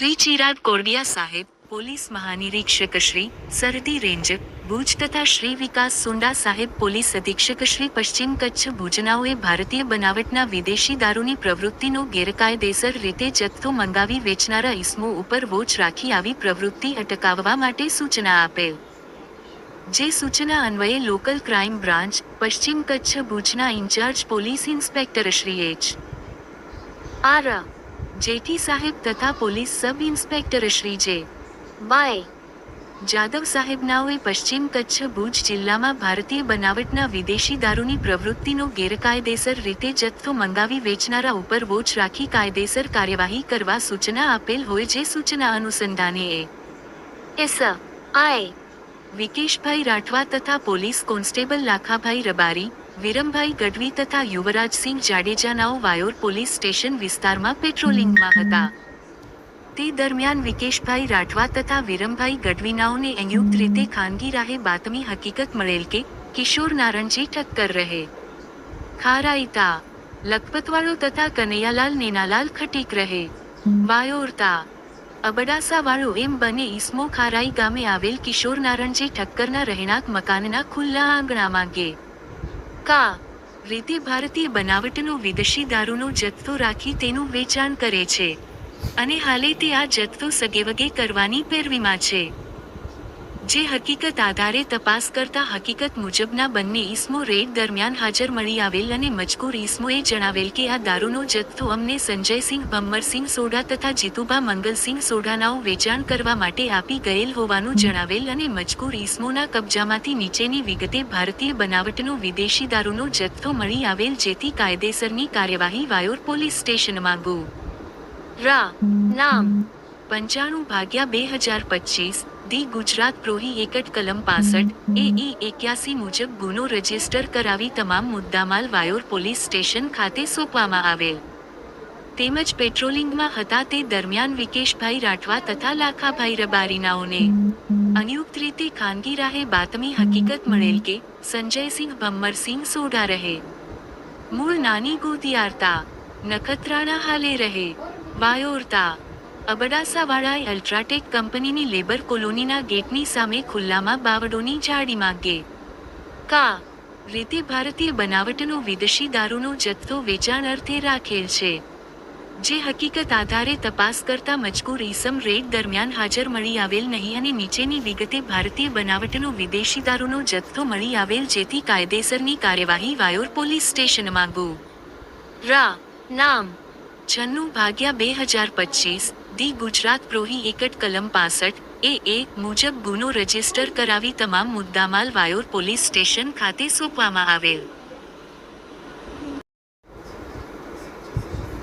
શ્રી ચિરાગ કોરડિયા સાહેબ, પોલીસ મહાનિરીક્ષક શ્રી સરહદી રેન્જ, ભુજ તથા શ્રી વિકાસ સુંડા સાહેબ, પોલીસ અધિક્ષક શ્રી પશ્ચિમ કચ્છ ભુજનાઓએ ભારતીય બનાવટના વિદેશી દારૂની પ્રવૃત્તિનો ગેરકાયદેસર રીતે જથ્થો મંગાવી વેચનારા ઇસમો ઉપર વોચ રાખી આવી પ્રવૃત્તિ અટકાવવા માટે સૂચના આપેલ. જે સૂચના અન્વયે લોકલ ક્રાઇમ બ્રાન્ચ, પશ્ચિમ કચ્છ ભુજના incharge police inspector Shri H. R. Jethi સાહેબ તથા પોલીસ સબ ઇન્સ્પેક્ટર શ્રી જે. બાય જાદવ સાહેબનાઓએ પશ્ચિમ કચ્છ ભુજ જિલ્લામાં ભારતીય બનાવટના વિદેશી દારૂની પ્રવૃત્તિનો ગેરકાયદેસર રીતે જથ્થો મંગાવી વેચનારા ઉપર વોચ રાખી કાયદેસર કાર્યવાહી કરવા સૂચના આપેલ હોય જે સૂચના અનુસંધાને એ. એસ. આઈ. વિકેશભાઈ રાઠવા તથા પોલીસ કોન્સ્ટેબલ લાખાભાઈ રબારી વિરમભાઈ ગઢવી તથા યુવરાજસિંહ જાડેજાનાઓ વાયોર પોલીસ સ્ટેશન વિસ્તારમાં પેટ્રોલિંગમાં હતા. તે દરમિયાન વિકેશભાઈ રાઠવા તથા વિરમભાઈ ગઢવીનાઓને સંયુક્ત રીતે ખાનગી રાહે બાતમી હકીકત મળેલ કે કિશોર નારણજી ઠક્કર રહે. ખારાઈતા, લખપતવાળો તથા કનૈયાલાલ નેનાલાલ ખટીક રહે. વાયોરતા, અબડાસાવાળો એમ બને ઈસમો ખારાઈ ગામે આવેલ કિશોર નારણજી ઠક્કરના રહેણાંક મકાનના ખુલ્લા આંગણામાં ગે કા રીતે ભારતીય બનાવટનો વિદેશી દારૂનો જથ્થો રાખી તેનું વેચાણ કરે છે. અને હાલે તે આ જથ્થો સગેવગે કરવાની પેરવીમાં છે. જે હકીકત આધારે તપાસ કરતા હકીકત મુજબના બંને ઈસમો રેડ દરમિયાન હાજર મળી આવેલ અને મજકૂર ઈસમોએ જણાવેલ કે આ દારૂનો જથ્થો અમને સંજયસિંહ ભમ્મરસિંહ સોઢા તથા જીતુભા મંગલસિંહ સોઢાનાઓ વેચાણ કરવા માટે આપી ગયેલ હોવાનું જણાવેલ અને મજકૂર ઈસમોના કબજામાંથી નીચેની વિગતે ભારતીય બનાવટનો વિદેશી દારૂનો જથ્થો મળી આવેલ જેથી કાયદેસરની કાર્યવાહી વાયોર પોલીસ સ્ટેશનમાં ગુ. રા. નામ. પંચાણું ભાગ્યા બે હજાર પચીસ. દી ગુજરાત પ્રોહી એકટ કલમ પાસઠ એ ઈ એક્યાસી મુજબ ગુનો રજિસ્ટર કરાવી તમામ મુદ્દામાલ વાયોર પોલીસ સ્ટેશન ખાતે સોંપવામાં આવેલ. તેમજ પેટ્રોલિંગમાં હતા તે દરમિયાન વિકેશભાઈ રાઠવા તથા લાખાભાઈ રબારીનાઓને. અનિયુક્ત રીતે ખાનગી રાહે બાતમી હકીકત મળેલ કે, સંજયસિંહ ભમ્મરસિંહ સોઢા રહે. મૂળ નાની ગોદિયારતા, નખત્રાણા હાલે રહે, વાયોરતા અબડાસાવાળાએ અલ્ટ્રાટેક કંપનીની લેબર કોલોનીના ગેટની સામે ખુલ્લામાં બાવડોની ઝાડીમાં ગે કા, રીતે ભારતીય બનાવટનો વિદેશી દારૂનો જથ્થો વેચાણ અર્થે રાખેલ છે. જે હકીકત આધારે તપાસ કરતા મજકૂર ઈસમ રેડ દરમિયાન હાજર મળી આવેલ નહીં અને નીચેની વિગતે ભારતીય બનાવટનો વિદેશી દારૂનો જથ્થો મળી આવેલ જેથી કાયદેસરની કાર્યવાહી વાયોર પોલીસ સ્ટેશન માંગુ. રા, નામ, છન્નું ભાગ્યા બે હજાર પચીસ દી ગુજરાત પ્રોહી એકટ કલમ પાસઠ, એ એ, મુજબ ગુનો રજિસ્ટર કરાવી તમામ મુદ્દામાલ વાયોર પોલીસ સ્ટેશન ખાતે સોંપવામાં આવેલ.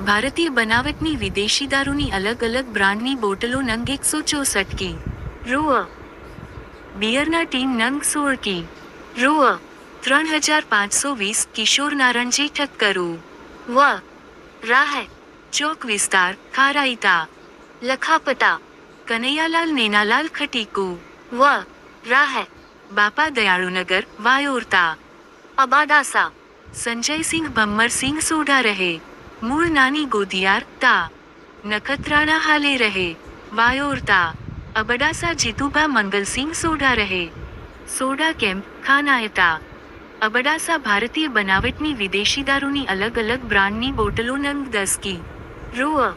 ભારતીય બનાવટની વિદેશી દારૂની અલગ અલગ બ્રાન્ડની બોટલો નંગ એકસો ચોસઠ કી. રૂઅ બિયરના ટીમ નંગ સોળ કી. રૂઅ ત્રણ હજાર પાંચસો વીસ કિશોર નારણજી ઠક્કરુ. વ. રાહ. ચોક વિસ્તાર, ખારાઈતા. લખાપતા કનૈયાલાલ નેનાલાલ ખટીકુ, વ, રાહ, બાપા દયાળુનગર, વાયોરતા અબાદાસા સંજયસિંહ ભમ્મરસિંહ સોઢા રહે, મૂળ નાની ગોદિયાર તા, નખત્રાણા હાલે રહે, વાયોરતા, અબડાસા જીતુભા મંગલસિંહ સોઢા રહે સોડા કેમ્પ ખાનાયતા, અબડાસા ભારતીય બનાવટની વિદેશી દારૂની અલગ અલગ બ્રાન્ડની બોટલો નંગ દસ કી રૂ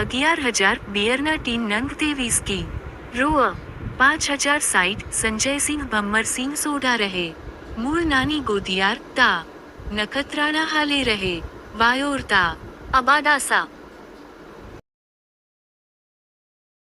અગિયાર હજાર બિયરના ટીન નંગ ત્રેવીસ કી રૂ પાંચ હજાર સાઈઠ સંજયસિંહ ભમ્મરસિંહ સોઢા રહે. મૂળ નાની ગોદિયાર તા. નખત્રાણા હાલે રહે. વાયોરતા અબાડાસા.